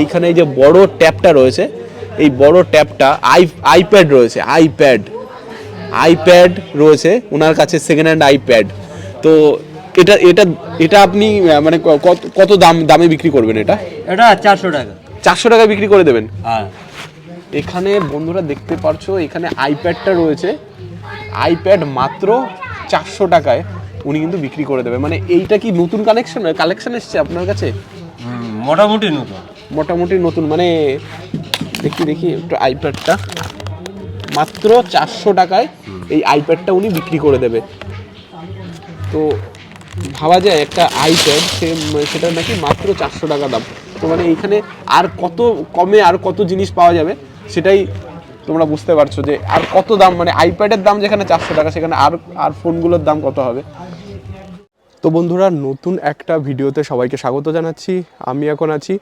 এইখানে এই যে বড় ট্যাপটা রয়েছে এই বড় ট্যাপটা আই আইপ্যাড রয়েছে আইপ্যাড আইপ্যাড রয়েছে ওনার কাছে সেকেন্ড হ্যান্ড আইপ্যাড তো এটা এটা এটা আপনি মানে কত কত দাম দামে বিক্রি করবেন এটা? এটা চারশো টাকা। চারশো টাকা বিক্রি করে দেবেন? হ্যাঁ। এখানে বন্ধুরা দেখতে পারছ এখানে আইপ্যাডটা রয়েছে। আইপ্যাড মাত্র চারশো টাকায় উনি কিন্তু বিক্রি করে দেবে। মানে এইটা কি নতুন কানেকশন কালেকশন এসছে আপনার কাছে? মোটামুটি নতুন। মোটামুটি নতুন মানে দেখি দেখি একটু আইপ্যাডটা মাত্র চারশো টাকায় এই আইপ্যাডটা উনি বিক্রি করে দেবে। তো ভাবা যায়, একটা আইপ্যাড সে সেটা নাকি মাত্র চারশো টাকা দাম। তো মানে এইখানে আর কত কমে আর কত জিনিস পাওয়া যাবে, সেটাই তোমরা বুঝতে পারছ যে আর কত দাম মানে আইপ্যাডের দাম যেখানে চারশো টাকা, সেখানে আর আর ফোনগুলোর দাম কত হবে। তো বন্ধুরা, নতুন একটা ভিডিওতে সবাইকে স্বাগত জানাচ্ছি। আমি এখন আছি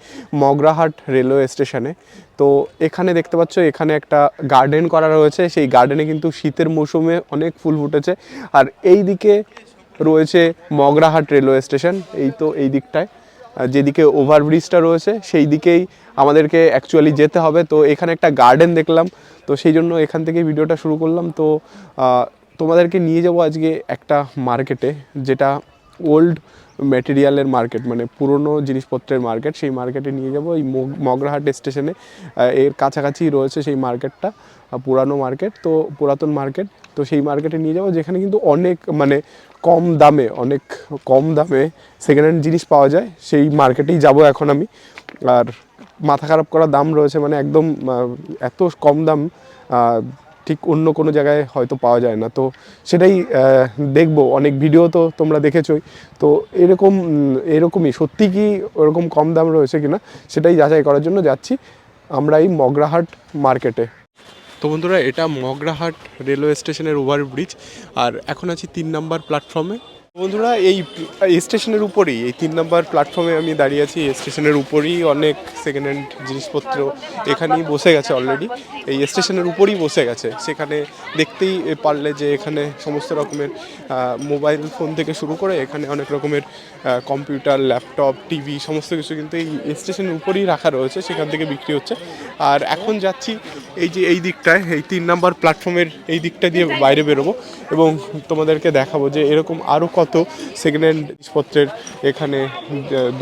মগরাহাট রেলওয়ে স্টেশনে। তো এখানে দেখতে পাচ্ছ, এখানে একটা গার্ডেন করা রয়েছে। সেই গার্ডেনে কিন্তু শীতের মৌসুমে অনেক ফুল ফুটেছে। আর এই দিকে রয়েছে মগরাহাট রেলওয়ে স্টেশন, এই তো এই দিকটায়। যেদিকে ওভারব্রিজটা রয়েছে, সেই দিকেই আমাদেরকে অ্যাকচুয়ালি যেতে হবে। তো এখানে একটা গার্ডেন দেখলাম। তো সেই জন্য এখান থেকে ভিডিওটা শুরু করলাম। তো তোমাদেরকে নিয়ে যাব আজকে একটা মার্কেটে, যেটা ওল্ড ম্যাটেরিয়ালের মার্কেট মানে পুরনো জিনিসপত্রের মার্কেট সেই মার্কেটে নিয়ে যাব। এই মগ- মগরাহাট স্টেশনে এর কাছাকাছি রয়েছে সেই মার্কেটটা পুরানো মার্কেট তো পুরাতন মার্কেট তো সেই মার্কেটে নিয়ে যাব, যেখানে কিন্তু অনেক মানে কম দামে, অনেক কম দামে সেকেন্ড হ্যান্ড জিনিস পাওয়া যায়। সেই মার্কেটেই যাব এখন আমি। আর মাথা খারাপ করা দাম রয়েছে মানে একদম এত কম দাম ঠিক অন্য কোনো জায়গায় হয়তো পাওয়া যায় না। তো সেটাই দেখব। অনেক ভিডিও তো তোমরা দেখেছই। তো এরকম এরকমই। সত্যি কি ওরকম কম দাম রয়েছে কিনা সেটাই যাচাই করার জন্য যাচ্ছি আমরা এই মগরাহাট মার্কেটে। তো বন্ধুরা, এটা মগরাহাট রেলওয়ে স্টেশনের ওভারব্রিজ। আর এখন আছি তিন নাম্বার প্ল্যাটফর্মে। বন্ধুরা, এই স্টেশনের উপরেই, এই তিন নাম্বার প্ল্যাটফর্মে আমি দাঁড়িয়ে আছি। স্টেশনের উপরেই অনেক সেকেন্ড হ্যান্ড জিনিসপত্র এখানেই বসে গেছে অলরেডি এই স্টেশনের উপরেই বসে গেছে। সেখানে দেখতেই পারলে যে এখানে সমস্ত রকমের মোবাইল ফোন থেকে শুরু করে এখানে অনেক রকমের কম্পিউটার ল্যাপটপ টিভি সমস্ত কিছু কিন্তু এই স্টেশনের উপরেই রাখা রয়েছে, সেখান থেকে বিক্রি হচ্ছে। আর এখন যাচ্ছি এই যে এই দিকটায়, এই তিন নাম্বার প্ল্যাটফর্মের এই দিকটা দিয়ে বাইরে বেরোবো এবং তোমাদেরকে দেখাবো যে এরকম আরও কত সেকেন্ড হ্যান্ড জিনিসপত্রের এখানে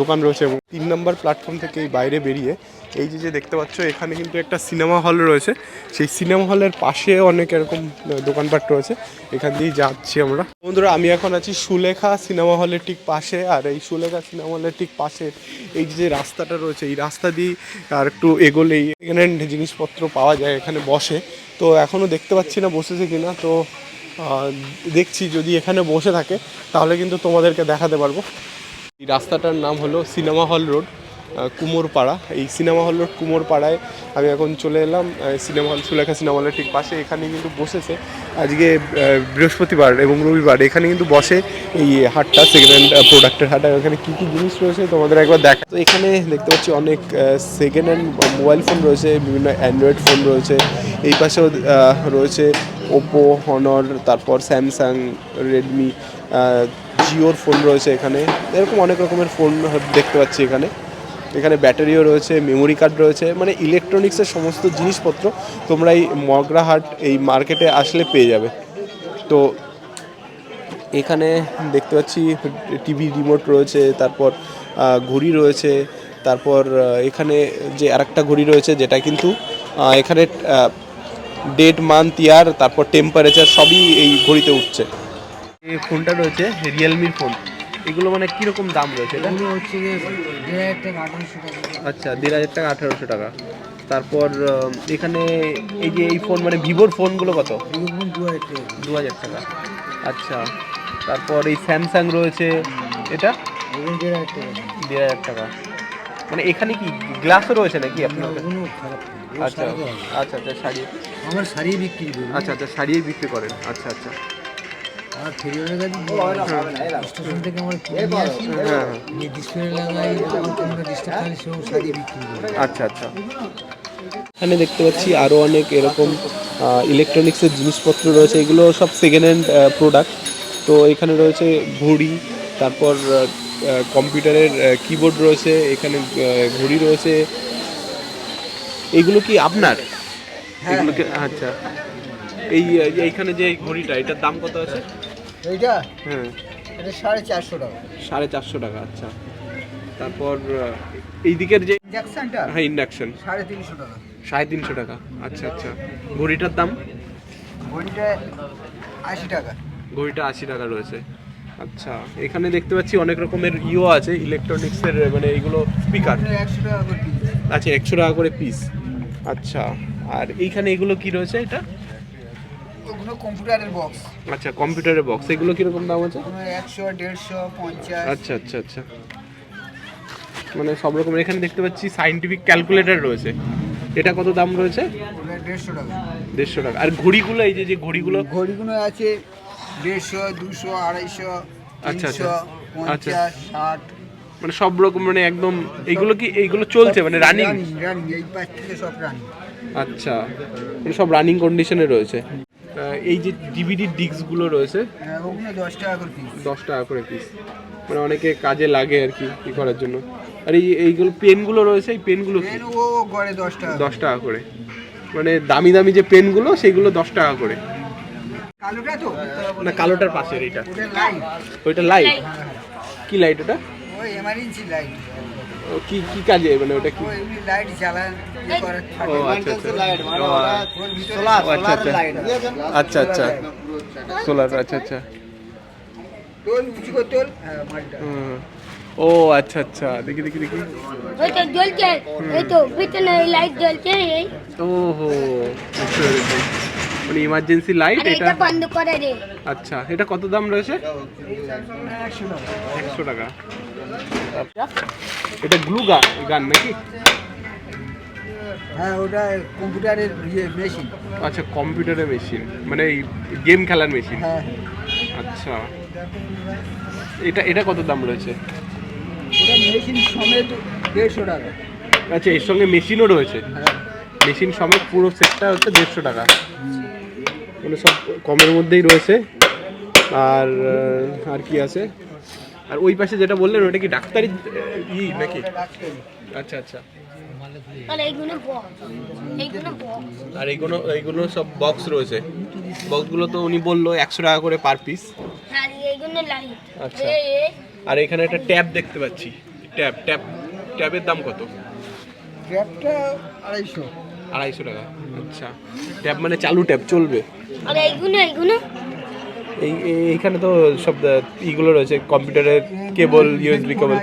দোকান রয়েছে এবং তিন নাম্বার প্ল্যাটফর্ম থেকে এই বাইরে বেরিয়ে এই যে যে দেখতে পাচ্ছ, এখানে কিন্তু একটা সিনেমা হল রয়েছে। সেই সিনেমা হলের পাশে অনেক এরকম দোকানপাট রয়েছে। এখান দিয়েই যাচ্ছি আমরা। বন্ধুরা, আমি এখন আছি সুলেখা সিনেমা হলের ঠিক পাশে। আর এই সুলেখা সিনেমা হলের ঠিক পাশে এই যে রাস্তাটা রয়েছে, এই রাস্তা দিয়ে আর একটু এগোলেই হ্যান্ড জিনিসপত্র পাওয়া যায় এখানে বসে। তো এখনও দেখতে পাচ্ছি না বসেছে কিনা। তো দেখছি যদি এখানে বসে থাকে, তাহলে কিন্তু তোমাদেরকে দেখাতে পারব। এই রাস্তাটার নাম হলো সিনেমা হল রোড কুমোরপাড়া। এই সিনেমা হল রোড, কুমোরপাড়ায় আমি এখন চলে এলাম সিনেমা হল, সুলেখা সিনেমা হলের ঠিক পাশে। এখানে কিন্তু বসেছে আজকে বৃহস্পতিবার এবং রবিবার। এখানে কিন্তু বসে এই হাটটা সেকেন্ড হ্যান্ড প্রোডাক্টের হাট আর এখানে কী কী জিনিস রয়েছে তোমাদের একবার দেখা। তো এখানে দেখতে পাচ্ছি অনেক সেকেন্ড হ্যান্ড মোবাইল ফোন রয়েছে, বিভিন্ন অ্যান্ড্রয়েড ফোন রয়েছে। এই পাশেও রয়েছে ওপো হনর তারপর স্যামসাং রেডমি জিওর ফোন রয়েছে এখানে। এরকম অনেক রকমের ফোন দেখতে পাচ্ছি এখানে। এখানে ব্যাটারিও রয়েছে মেমোরি কার্ড রয়েছে মানে ইলেকট্রনিক্সের সমস্ত জিনিসপত্র তোমরা এই মগরাহাট এই মার্কেটে আসলে পেয়ে যাবে। তো এখানে দেখতে পাচ্ছি টিভি রিমোট রয়েছে, তারপর ঘড়ি রয়েছে, তারপর এখানে যে আরেকটা ঘড়ি রয়েছে, যেটা কিন্তু এখানে ডেট মান্থ ইয়ার তারপর টেম্পারেচার সবই এই ঘড়িতে উঠছে। এই ফোনটা রয়েছে রিয়েলমির ফোন এগুলো মানে কীরকম দাম রয়েছে এটা? হচ্ছে আচ্ছা দেড় হাজার টাকা আঠারোশো টাকা। তারপর এখানে এই যে এই ফোন মানে ভিভোর ফোনগুলো কত? দু হাজার টাকা। দু হাজার টাকা। আচ্ছা তারপর এই স্যামসাং রয়েছে। এটা? দেড় দেড় হাজার টাকা। মানে এখানে কি গ্লাসও রয়েছে নাকি আপনার আচ্ছা আচ্ছা আচ্ছা শাড়ি। আমার শাড়ি বিক্রি করি। আচ্ছা আচ্ছা বিক্রি করেন। আচ্ছা আচ্ছা। আর ফেরিওয়ালের কাছে স্টেশন থেকে আমার কিনে নিয়ে আসি। হ্যাঁ ডিসপ্লে লাগাই কোনো ডিস্টার্ব থাকলে সেও শাড়ি বিক্রি করি। আচ্ছা আচ্ছা। এখানে দেখতে পাচ্ছি আরও অনেক এরকম ইলেকট্রনিক্সের জিনিসপত্র রয়েছে। এগুলো সব সেকেন্ড হ্যান্ড প্রোডাক্ট তো এখানে রয়েছে ঘড়ি তারপর কম্পিউটারের কিবোর্ড রয়েছে। এখানে ঘড়ি রয়েছে। এইগুলো কি আপনার? হ্যাঁ। এগুলো কি আচ্ছা। এই এইখানে যে ঘড়িটা এটার দাম কত আছে? এইটা? হ্যাঁ। এটা সাড়ে চারশো টাকা। সাড়ে চারশো টাকা আচ্ছা। তারপর এই দিকের যে ইঞ্জেকশনটা হ্যাঁ ইন্ডাকশন সাড়ে তিনশো টাকা। সাড়ে তিনশো টাকা আচ্ছা আচ্ছা। ঘড়িটার দাম? ঘড়িটা আশি টাকা। ঘড়িটা আশি টাকা রয়েছে আচ্ছা। এখানে দেখতে পাচ্ছি অনেক রকমের ইও আছে ইলেকট্রনিক্সের মানে এইগুলো স্পিকার একশো টাকা করে আচ্ছা একশো টাকা করে পিস আচ্ছা আর এইখানে এগুলো কি রয়েছে এটা? ওগুলো কম্পিউটারের বক্স। আচ্ছা কম্পিউটারের বক্স। এগুলো কীরকম দাম আছে? একশো দেড়শো পঞ্চাশ। আচ্ছা আচ্ছা আচ্ছা। মানে সব রকমের এখানে দেখতে পাচ্ছি সাইন্টিফিক ক্যালকুলেটর রয়েছে। এটা কত দাম রয়েছে? দেড়শো টাকা। দেড়শো টাকা। আর ঘড়িগুলো এই যে যে ঘড়িগুলো? ঘড়িগুলো আছে দেড়শো দুশো আড়াইশো আচ্ছা, আচ্ছা। পঞ্চাশ ষাট। মানে সব রকম মানে একদম এইগুলো কি এইগুলো চলছে? মানে রানিং রানিং এই পাশ থেকে সব রানিং আচ্ছা। মানে সব রানিং কন্ডিশনে রয়েছে। এই যে ডিভিডি ডিস্কগুলো রয়েছে হ্যাঁ, ওগুলো দশ টাকা করে পিস দশ টাকা করে পিস মানে অনেকে কাজে লাগে আর কি ই করার জন্য। আর এই এইগুলো পেনগুলো রয়েছে এই পেনগুলো কি? পেন ও গড়ে দশ টাকা দশ টাকা করে। মানে দামি দামি যে পেনগুলো সেগুলো দশ টাকা করে। কালোটা তো? না কালোটার পাশের এটা ওটা লাইট ওইটা লাইট কি লাইট ওটা? ওই এমার্জেন্সি লাইট কি কি কাজে? মানে ওটা কি? এমনি লাইট জ্বালান ইয়ে করে। ও আচ্ছা আচ্ছা ওর আচ্ছা আচ্ছা আচ্ছা আচ্ছা। সোলার আচ্ছা আচ্ছা। তোল উঁচু করে তোল। হ্যাঁ মালটা। ও আচ্ছা আচ্ছা। দেখি দেখি দেখি। ওই তো জ্বলছে। এই তো পিছনে লাইট জ্বলছে এই। ওহো মানে ইমার্জেন্সি লাইট এটা? বন্ধ করে আচ্ছা এটা কত দাম রয়েছে? একশো টাকা একশো টাকা। এটা গ্লু গান গান নাকি? হ্যাঁ ওটা কম্পিউটারের ইয়ে মেশিন আচ্ছা কম্পিউটারের মেশিন মানে এই গেম খেলার মেশিন হ্যাঁ। আচ্ছা। এটা এটা কত দাম রয়েছে? ওটা মেশিন সমেত দেড়শো টাকা। আচ্ছা এর সঙ্গে মেশিনও রয়েছে? হ্যাঁ। মেশিন সমেত পুরো সেটটা হচ্ছে দেড়শো টাকা। মানে সব কমের মধ্যেই রয়েছে। আর আর কি আছে? আর ওই পাশে যেটা বললেন ওটা কি ডাক্তারি ই নাকি? আচ্ছা আচ্ছা। আর এইগুলো এইগুলো সব বক্স রয়েছে। বক্সগুলো তো উনি বলল একশো টাকা করে পার পিস আর আচ্ছা। আর এখানে একটা ট্যাব দেখতে পাচ্ছি। ট্যাব ট্যাব ট্যাবের দাম কত? ট্র্যাপটা আড়াইশো। আড়াইশো টাকা। আচ্ছা। ট্যাব মানে চালু ট্যাব চলবে। আর এইগুলো এইগুলো? এই এই- এইখানে তো সব ইগুলো রয়েছে কম্পিউটারের কেবল ইউএসবি কেবল।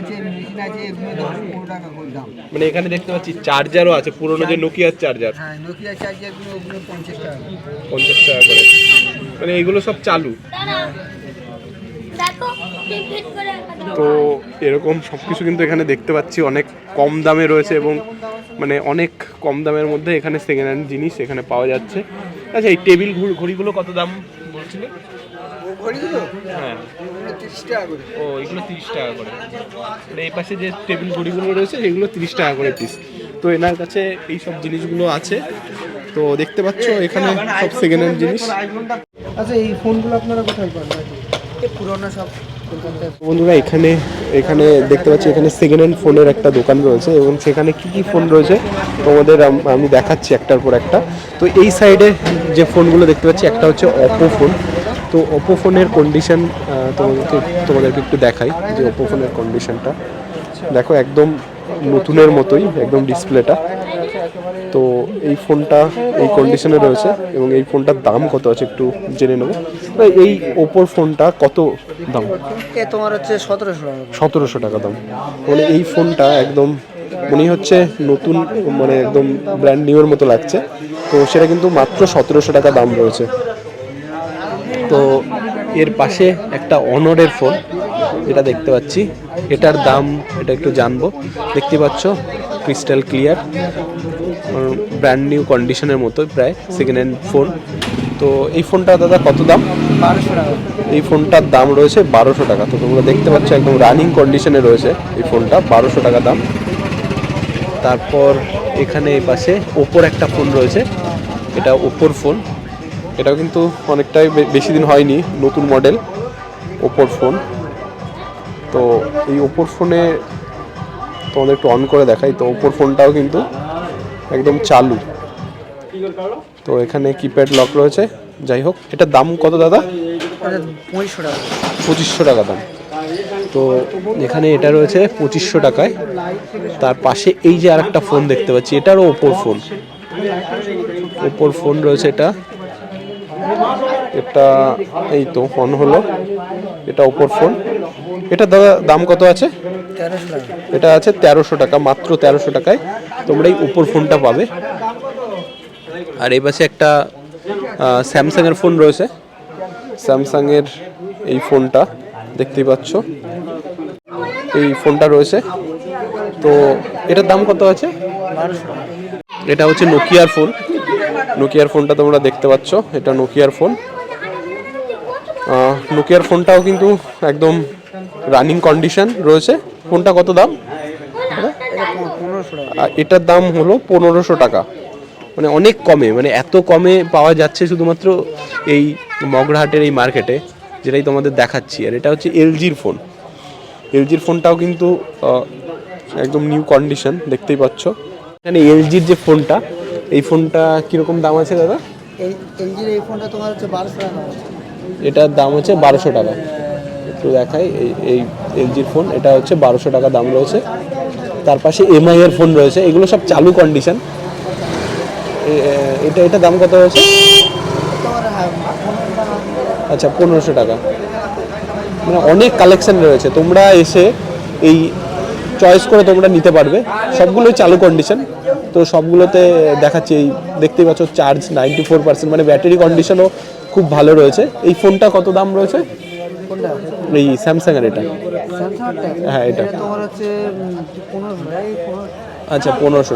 মানে এখানে দেখতে পাচ্ছি চার্জারও আছে পুরোনো যে নোকিয়ার চার্জার। হ্যাঁ চার্জারগুলো ওগুলো পঞ্চাশ টাকা করে। পঞ্চাশ টাকা করে। মানে এগুলো সব চালু। তো এরকম সব কিছু কিন্তু এখানে দেখতে পাচ্ছি অনেক কম দামে রয়েছে এবং মানে অনেক কম দামের মধ্যে এখানে সেকেন্ড হ্যান্ড জিনিস এখানে পাওয়া যাচ্ছে। আচ্ছা এই টেবিল ঘড়িগুলো কত দাম বলছিলে? ও ঘড়িগুলো? হ্যাঁ। ওগুলো তিরিশ টাকা করে। ও এগুলো তিরিশ টাকা করে। মানে এই পাশে যে টেবিল ঘড়িগুলো রয়েছে সেগুলো তিরিশ টাকা করে পিস তো এনার কাছে এই সব জিনিসগুলো আছে। তো দেখতে পাচ্ছ এখানে সব সেকেন্ড হ্যান্ড জিনিস। আচ্ছা এই ফোনগুলো আপনারা কোথায় পান? এই পুরোনো সব। বন্ধুরা এখানে এখানে দেখতে পাচ্ছি এখানে সেকেন্ড হ্যান্ড ফোনের একটা দোকান রয়েছে এবং সেখানে কি কি ফোন রয়েছে তোমাদের আম- আমি দেখাচ্ছি একটার পর একটা। তো এই সাইডে যে ফোনগুলো দেখতে পাচ্ছি একটা হচ্ছে অপো ফোন তো ওপো ফোনের কন্ডিশন তোমাদেরকে তোমাদেরকে একটু দেখাই যে ওপো ফোনের কন্ডিশনটা দেখো একদম নতুনের মতোই একদম ডিসপ্লেটা তো এই ফোনটা এই কন্ডিশনে রয়েছে এবং এই ফোনটার দাম কত আছে একটু জেনে নেব। এই ওপোর ফোনটা কত দাম? এ তোমার হচ্ছে সতেরোশো টাকা। সতেরোশো টাকা দাম। মানে এই ফোনটা একদম মনে হচ্ছে নতুন মানে একদম ব্র্যান্ড নিউর মতো লাগছে। তো সেটা কিন্তু মাত্র সতেরোশো টাকা দাম রয়েছে। তো এর পাশে একটা অনরের ফোন এটা দেখতে পাচ্ছি। এটার দাম এটা একটু জানব। দেখতে পাচ্ছ ক্রিস্টাল ক্লিয়ার ব্র্যান্ড নিউ কন্ডিশনের মতো প্রায় সেকেন্ড হ্যান্ড ফোন তো এই ফোনটা দাদা কত দাম? বারোশো টাকা। এই ফোনটার দাম রয়েছে বারোশো টাকা। তো তোমরা দেখতে পাচ্ছ একদম রানিং কন্ডিশনে রয়েছে এই ফোনটা বারোশো টাকা দাম। তারপর এখানে এই পাশে ওপোর একটা ফোন রয়েছে। এটা ওপোর ফোন এটাও কিন্তু অনেকটাই বেশি দিন হয়নি, নতুন মডেল ওপোর ফোন তো এই ওপোর ফোনে তোমাদের একটু অন করে দেখাই, তো ওপোর ফোনটাও কিন্তু একদম চালু। তো এখানে কিপ্যাড লক রয়েছে, যাই হোক এটার দাম কত দাদা? পঁচিশশো টাকা পঁচিশশো টাকা দাম। তো এখানে এটা রয়েছে পঁচিশশো টাকায়। তার পাশে এই যে আরেকটা ফোন দেখতে পাচ্ছি, এটারও ওপোর ফোন ওপোর ফোন রয়েছে এটা। এটা এই তো ফোন হলো। এটা ওপোর ফোন। এটা দাদা দাম কত আছে? এটা আছে তেরোশো টাকা মাত্র তেরোশো টাকায়। তোমরা এই উপর ফোনটা পাবে। আর এই পাশে একটা স্যামসাংয়ের ফোন রয়েছে। স্যামসাংয়ের এই ফোনটা দেখতেই পাচ্ছ। এই ফোনটা রয়েছে। তো এটার দাম কত আছে? এটা হচ্ছে নোকিয়ার ফোন। নোকিয়ার ফোনটা তোমরা দেখতে পাচ্ছ, এটা নোকিয়ার ফোন নোকিয়ার ফোনটাও কিন্তু একদম রানিং কন্ডিশন রয়েছে। ফোনটা কত দাম? এটার দাম হলো পনেরোশো টাকা। মানে অনেক কমে মানে এত কমে পাওয়া যাচ্ছে শুধুমাত্র এই মগরাহাটের এই মার্কেটে যেটাই তোমাদের দেখাচ্ছি। আর এটা হচ্ছে এলজির ফোন এলজির ফোনটাও কিন্তু একদম নিউ কন্ডিশন দেখতেই পাচ্ছ। এখানে এলজির যে ফোনটা এই ফোনটা কীরকম দাম আছে দাদা? এই এলজির এই ফোনটা তোমার হচ্ছে বারোশো টাকা এটার দাম হচ্ছে বারোশো টাকা। একটু দেখাই এই এই এলজির ফোন এটা হচ্ছে বারোশো টাকা দাম রয়েছে। তার পাশে এমআই এর ফোন রয়েছে এগুলো সব চালু কন্ডিশন এটা এটা দাম কত হয়েছে? হ্যাঁ আচ্ছা পনেরোশো টাকা। মানে অনেক কালেকশন রয়েছে তোমরা এসে এই চয়েস করে তোমরা নিতে পারবে। সবগুলোই চালু কন্ডিশন তো সবগুলোতে দেখাচ্ছি এই দেখতেই পাচ্ছ চার্জ নাইনটি ফোর পার্সেন্ট মানে ব্যাটারি কন্ডিশনও খুব ভালো রয়েছে। এই ফোনটা কত দাম রয়েছে? এই স্যামসাংয়ের এটা। হ্যাঁ, এটা। আচ্ছা পনেরোশো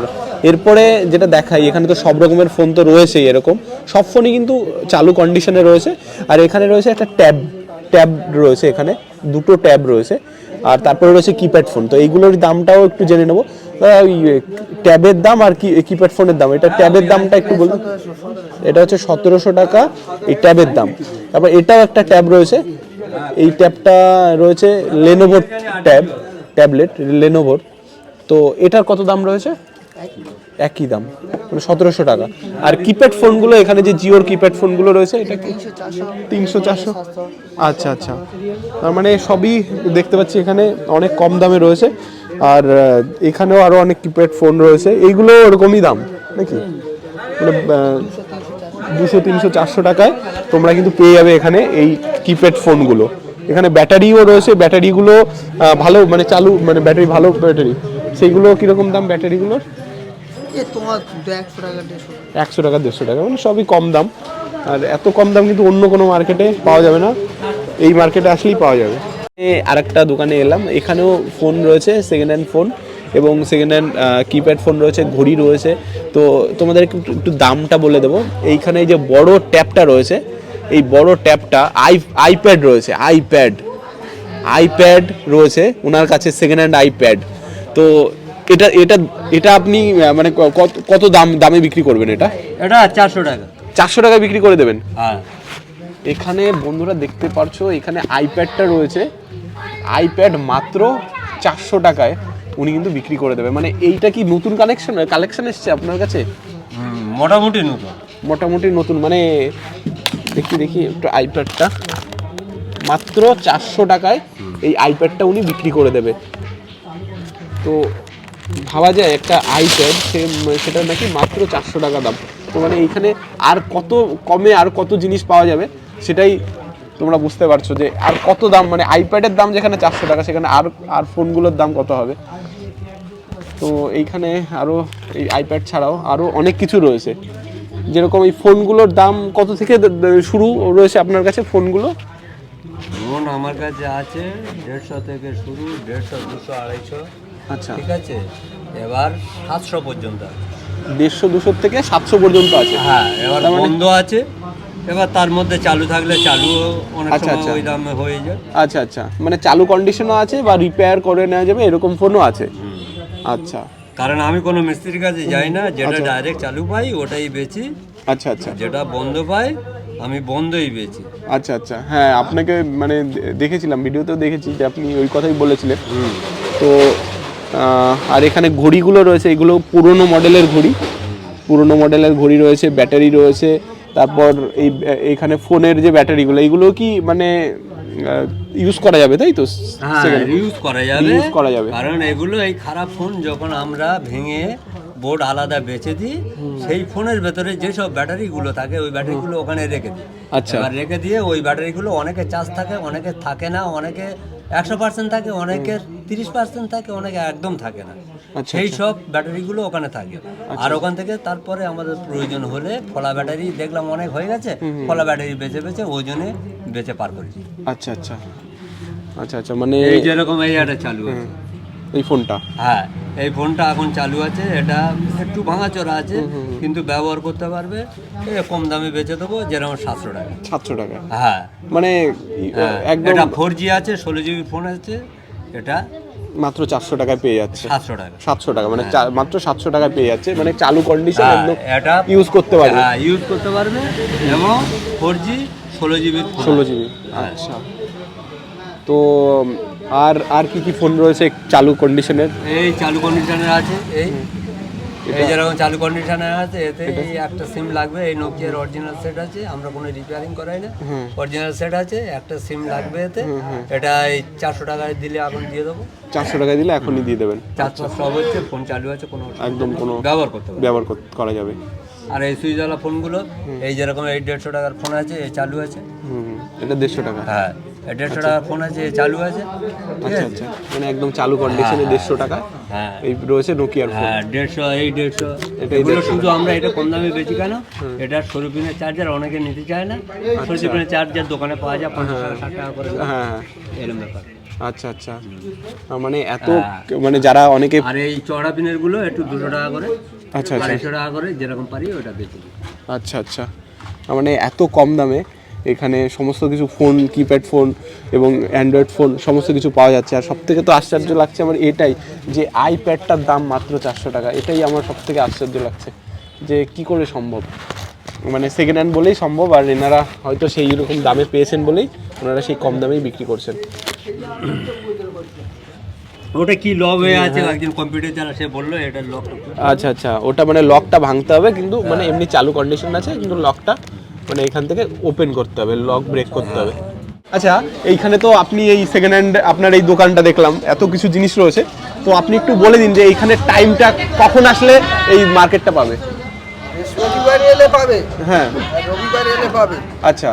এরপরে যেটা দেখাই এখানে তো সব রকমের ফোন তো রয়েছেই এরকম। সব ফোনই কিন্তু চালু কন্ডিশনে রয়েছে। আর এখানে রয়েছে একটা ট্যাব ট্যাব রয়েছে এখানে। দুটো ট্যাব রয়েছে। আর তারপরে রয়েছে কিপ্যাড ফোন তো এইগুলোর দামটাও একটু জেনে নেব। ট্যাবের দাম আর কি কিপ্যাড ফোনের দাম। এটা ট্যাবের দামটা একটু বলুন। এটা হচ্ছে সতেরোশো টাকা, এই ট্যাবের দাম। তারপর এটাও একটা ট্যাব রয়েছে। এই ট্যাবটা রয়েছে লেনোভোর ট্যাব, ট্যাবলেট লেনোভোর তো এটার কত দাম রয়েছে? একই দাম মানে সতেরোশো টাকা। আর কিপ্যাড ফোনগুলো এখানে যে জিওর কিপ্যাড ফোনগুলো রয়েছে, এটা তিনশো চারশো? আচ্ছা আচ্ছা। তার মানে সবই দেখতে পাচ্ছি এখানে, অনেক কম দামে রয়েছে। আর এখানেও আরও অনেক কিপ্যাড ফোন রয়েছে। এইগুলো ওরকমই দাম নাকি? মানে দুশো তিনশো চারশো টাকায় তোমরা কিন্তু পেয়ে যাবে এখানে এই কিপ্যাড ফোনগুলো এখানে ব্যাটারিও রয়েছে ব্যাটারিগুলো ভালো মানে চালু মানে ব্যাটারি ভালো ব্যাটারি। সেইগুলো কীরকম দাম ব্যাটারিগুলোর? তোমার একশো টাকা একশো টাকা দেড়শো টাকা মানে সবই কম দাম। আর এত কম দাম কিন্তু অন্য কোনো মার্কেটে পাওয়া যাবে না। এই মার্কেটে আসলেই পাওয়া যাবে। আর একটা দোকানে এলাম। এখানেও ফোন রয়েছে সেকেন্ড হ্যান্ড ফোন এবং সেকেন্ড হ্যান্ড কিপ্যাড ফোন রয়েছে ঘড়ি রয়েছে। তো তোমাদের একটু দামটা বলে দেবো। এইখানে যে বড় ট্যাবটা রয়েছে এই বড় ট্যাবটা আই আইপ্যাড রয়েছে আইপ্যাড আইপ্যাড রয়েছে ওনার কাছে সেকেন্ড হ্যান্ড আইপ্যাড তো এটা এটা এটা আপনি মানে কত কত দাম দামে বিক্রি করবেন এটা? এটা চারশো টাকা। চারশো টাকা বিক্রি করে দেবেন? হ্যাঁ। এখানে বন্ধুরা দেখতে পারছ এখানে আইপ্যাডটা রয়েছে। আইপ্যাড মাত্র চারশো টাকায় উনি কিন্তু বিক্রি করে দেবে। মানে এইটা কি নতুন কালেকশন কালেকশন এসছে আপনার কাছে? মোটামুটি নতুন। মোটামুটি নতুন। মানে দেখি দেখি একটু আইপ্যাডটা মাত্র চারশো টাকায় এই আইপ্যাডটা উনি বিক্রি করে দেবে। তো ভাবা যায় একটা আইপ্যাড সে সেটা নাকি মাত্র চারশো টাকা দাম। তো মানে এইখানে আর কত কমে আর কত জিনিস পাওয়া যাবে সেটাই তোমরা বুঝতে পারছ যে আর কত দাম মানে আইপ্যাডের দাম যেখানে চারশো টাকা সেখানে আর আর ফোনগুলোর দাম কত হবে? তো এইখানে আরও এই আইপ্যাড ছাড়াও আরও অনেক কিছু রয়েছে। যেরকম এই ফোনগুলোর দাম কত থেকে শুরু রয়েছে আপনার কাছে ফোনগুলো ফোন আমার কাছে আছে দেড়শো থেকে শুরু দেড়শো দুশো আড়াইশো। আচ্ছা। ঠিক আছে? এবার সাতশো পর্যন্ত দেড়শো দুশো থেকে সাতশো পর্যন্ত আছে। হ্যাঁ এবার মানে- বন্ধ আছে। এবার তার মধ্যে চালু থাকলে চালুও অনেক আচ্ছা, সময় আচ্ছা। ওই দামে হয়ে যায়। আচ্ছা আচ্ছা। মানে চালু কন্ডিশনও আছে বা রিপেয়ার করে নেওয়া যাবে এরকম ফোনও আছে? আচ্ছা। কারণ আমি কোনো মিস্ত্রির কাছে যাই না যেটা আচ্ছা। ডাইরেক্ট চালু পাই ওটাই বেচি। আচ্ছা আচ্ছা। যেটা বন্ধ পাই আমি বন্ধই বেচি। আচ্ছা আচ্ছা। হ্যাঁ আপনাকে মানে দেখেছিলাম ভিডিওতেও দেখেছি যে আপনি ওই কথাই বলেছিলেন। তো আর এখানে ঘড়িগুলো রয়েছে এগুলো পুরনো মডেলের ঘড়ি। পুরনো মডেলের ঘড়ি রয়েছে ব্যাটারি রয়েছে তারপর এই এখানে ফোনের যে ব্যাটারিগুলো এগুলো কি মানে ইউজ করা যাবে তাই তো? হ্যাঁ ইউজ করা যাবে। ইউজ করা যাবে। কারণ এগুলো এই খারাপ ফোন যখন আমরা ভেঙে বোর্ড আলাদা বেচে দিই সেই ফোনের ভেতরে যেসব ব্যাটারিগুলো থাকে ওই ব্যাটারিগুলো ওখানে রেখে দিই। আচ্ছা। এবার রেখে দিয়ে ওই ব্যাটারিগুলো অনেকে চার্জ থাকে অনেকে থাকে না অনেকে একশো পার্সেন্ট থাকে অনেকের তিরিশ পার্সেন্ট থাকে অনেকে একদম থাকে না। আচ্ছা, সেই সব ব্যাটারিগুলো ওখানে থাকে। আর ওখান থেকে তারপরে আমাদের প্রয়োজন হলে ফলা ব্যাটারি দেখলাম অনেক হয়ে গেছে ফলা ব্যাটারি বেছে বেছে ওজনে বেচে পার করেছি। আচ্ছা আচ্ছা। আচ্ছা আচ্ছা মানে এই যেরকম এই চালু আছে। এই ফোনটা? হ্যাঁ এই ফোনটা এখন চালু আছে এটা একটু ভাঙাচোরা আছে কিন্তু ব্যবহার করতে পারবে কম দামে বেচে দেবো যেরকম সাতশো টাকা। সাতশো টাকা? হ্যাঁ। মানে হ্যাঁ, একদম এটা ফোর জি আছে ষোলো জিবি ফোন আছে এটা মাত্র চারশো টাকায় পেয়ে যাচ্ছে। সাতশো টাকা। সাতশো টাকা মানে চা- মাত্র সাতশো টাকায় পেয়ে যাচ্ছে মানে চালু কন্ডিশন হ্যাঁ, এটা ইউজ করতে পারবে। হ্যাঁ ইউজ করতে পারবে এবং ফোর জি ষোলো জিবি ষোলো জিবি হ্যাঁ। আচ্ছা। তো আর আর কি কি ফোন রয়েছে চালু কন্ডিশনের এই চালু কন্ডিশনের আছে এই। এই যেরকম চালু কন্ডিশনের আছে এতে এই একটা সিম লাগবে এই নোকিয়ার অরিজিনাল সেট আছে আমরা কোনো রিপেয়ারিং করাই না। অরিজিনাল সেট আছে একটা সিম লাগবে এতে এটা এই চারশো টাকায় দিলে এখন দিয়ে দেবো। চারশো টাকায় দিলে এখনই দিয়ে দেবেন? চারশো সব হচ্ছে ফোন চালু আছে কোনো একদম কোনো ব্যবহার করতে ব্যবহার করা যাবে। আর এই সুইচওয়ালা ফোনগুলো এই যেরকম এই দেড়শো টাকার ফোন আছে এ চালু আছে। এটা দেড়শো টাকা। হ্যাঁ। এই দেড়শো টাকার ফোন আছে চালু আছে ঠিক আচ্ছা আছে? আচ্ছা। মানে একদম চালু কন্ডিশনে দেড়শো টাকা। হ্যাঁ। এই রয়েছে নোকিয়ার ফোন হ্যাঁ দেড়শো এই দেড়শো। এগুলো শুধু আমরা এটা কম দামে বেশি কেন? এটা সরুপিনের চার্জার অনেকে নিতে চায় না। সরুপিনের চার্জার দোকানে পাওয়া যায় পঞ্চাশ টাকা ষাট টাকা করে। হ্যাঁ হ্যাঁ। এরকম ব্যাপার। আচ্ছা আচ্ছা। মানে এত হ্যাঁ। মানে যারা অনেকে আর এই চড়া পিনেরগুলো একটু দুশো টাকা করে আচ্ছা আচ্ছা। আড়াইশো টাকা করে যেরকম পারি ওটা বেচে আচ্ছা আচ্ছা। মানে এত কম দামে এখানে সমস্ত কিছু ফোন কিপ্যাড ফোন এবং অ্যান্ড্রয়েড ফোন সমস্ত কিছু পাওয়া যাচ্ছে। আর সব থেকে তো আশ্চর্য লাগছে আমার এটাই যে আইপ্যাডটার দাম মাত্র চারশো টাকা। এটাই আমার সব থেকে আশ্চর্য লাগছে যে কি করে সম্ভব? মানে সেকেন্ড হ্যান্ড বলেই সম্ভব আর এনারা হয়তো সেই রকম দামে পেয়েছেন বলেই ওনারা সেই কম দামেই বিক্রি করছেন। ওটা কি লক হয়ে আছে? একজন কম্পিউটার চালা সে বলল এটা লক আচ্ছা আচ্ছা। ওটা মানে লকটা ভাঙতে হবে কিন্তু মানে এমনি চালু কন্ডিশন আছে কিন্তু লকটা মানে এখান থেকে ওপেন করতে হবে লক ব্রেক করতে হবে। আচ্ছা এইখানে তো আপনি এই সেকেন্ড হ্যান্ড আপনার এই দোকানটা দেখলাম এত কিছু জিনিস রয়েছে। তো আপনি একটু বলে দিন যে এইখানে টাইমটা কখন আসলে এই মার্কেটটা পাবে? বৃহস্পতিবার এলে পাবে। হ্যাঁ। রবিবার এলে পাবে। আচ্ছা।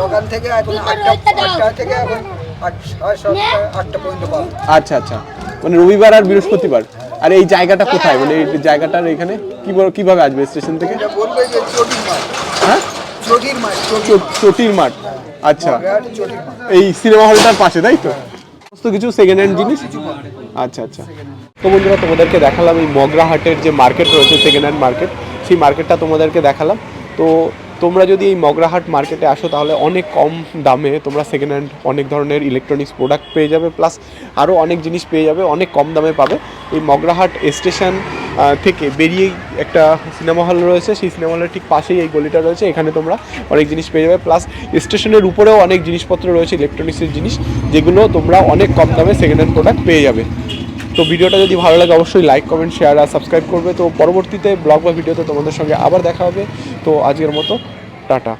সকাল থেকে এখন আটটা আটটা থেকে এখন আট সাড়ে সাতটা আটটা পর্যন্ত পাবে। আচ্ছা আচ্ছা। মানে রবিবার আর বৃহস্পতিবার। আর এই জায়গাটা কোথায়? মানে এই জায়গাটার এখানে কি কীভাবে আসবে স্টেশন থেকে? হ্যাঁ? চটির মাঠ আচ্ছা। এই সিনেমা হলটার পাশে তাই তো? সমস্ত কিছু সেকেন্ড হ্যান্ড জিনিস? আচ্ছা আচ্ছা। তো বন্ধুরা তোমাদেরকে দেখালাম এই মগরাহাটের যে মার্কেট রয়েছে সেকেন্ড হ্যান্ড মার্কেট সেই মার্কেটটা তোমাদেরকে দেখালাম। তো তোমরা যদি এই মগরাহাট মার্কেটে আসো, তাহলে অনেক কম দামে তোমরা সেকেন্ড হ্যান্ড অনেক ধরনের ইলেকট্রনিক্স প্রোডাক্ট পেয়ে যাবে প্লাস আরও অনেক জিনিস পেয়ে যাবে, অনেক কম দামে পাবে। এই মগরাহাট স্টেশন থেকে বেরিয়েই একটা সিনেমা হল রয়েছে, সেই সিনেমা হলের ঠিক পাশেই এই গলিটা রয়েছে, এখানে তোমরা অনেক জিনিস পেয়ে যাবে প্লাস স্টেশনের উপরেও অনেক জিনিসপত্র রয়েছে ইলেকট্রনিক্সের জিনিস, যেগুলো তোমরা অনেক কম দামে সেকেন্ড হ্যান্ড প্রোডাক্ট পেয়ে যাবে। তো ভিডিওটা যদি ভালো লাগে, অবশ্যই লাইক কমেন্ট শেয়ার আর সাবস্ক্রাইব করবে। তো পরবর্তীতে ব্লগ বা ভিডিওতে তোমাদের সঙ্গে আবার দেখা হবে। তো আজকের মতো, টাটা।